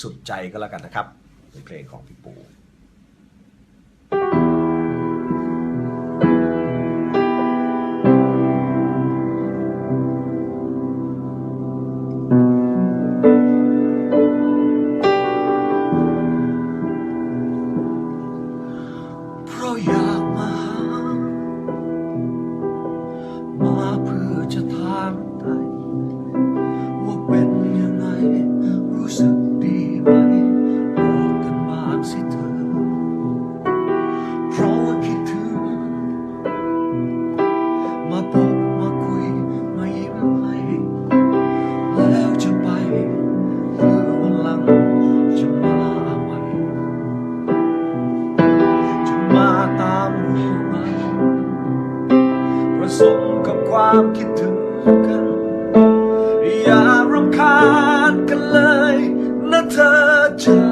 สุดใจก็แล้วกันนะครับเป็นเพลงของพี่ปูเพราะอยากมาหามาเพื่อ มาพบมาคุย มายิ้มให้แล้วจะไปเพื่อวันหลังจะมาใหม่จะมาตามหัวมาผสมกับความคิดถึงกัน อย่ารำคาญกันเลยนะเธอจ้า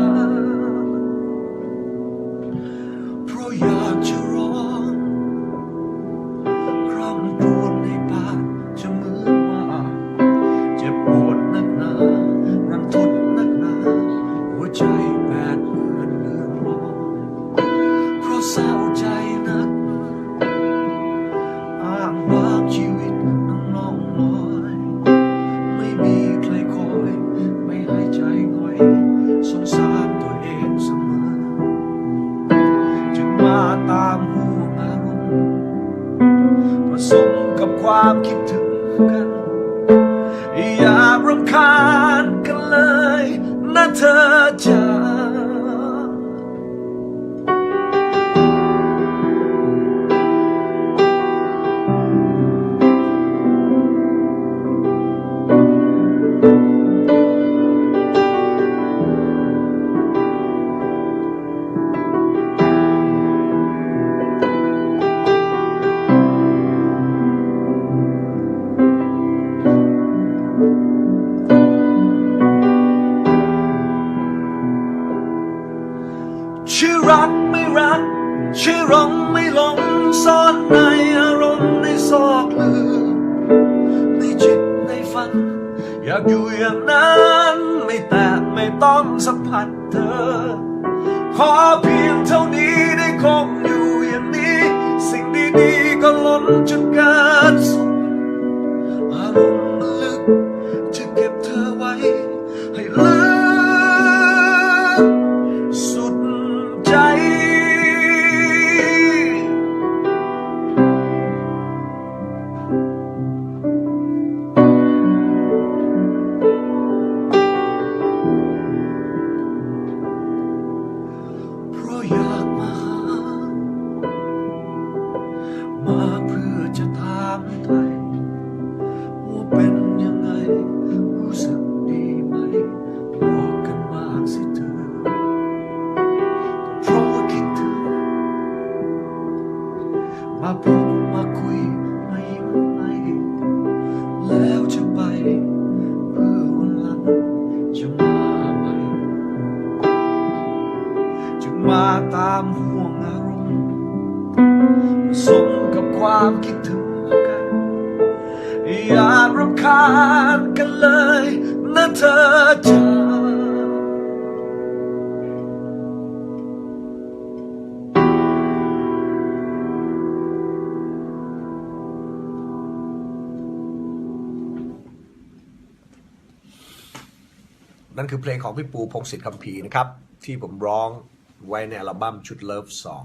แปดเปื้อนเลือนร้อยเพราะเศร้าใจนักอ้างว้างชีวิตน้องน้องลอยไม่มีใครคอย ไม่ให้ใจง่อยสงสารตัวเองเสมอ จึงมาตามห่วงอารมณ์ผสมกับความคิดถึงกันอย่ารำคาญกันเลยนะเธอจ้า ชื่อรักไม่รัก ชื่อหลงไม่หลงซ่อนในอารมณ์ในซอกลึกในจิตในฝัน อยากอยู่อย่างนั้นไม่แตะไม่ต้องสัมผัสเธอ ขอเพียงเท่านี้ได้คงอยู่อย่างนี้ สิ่งดีๆก็ล้นจนเกินสุดอารมณ์ มาพบมาคุยมายิ้มให้แล้วจะไปเพื่อวันหลังจะมาใหมจึงมาตามห่วงอารมณ์ผสมกับความคิดถึงกันอย่ารำคาญกันเลย นั่นคือเพลงของพี่ปูพงศิษฐ์คำพีนะครับ ที่ผมร้องไว้ในอัลบั้มชุดเลิฟสอง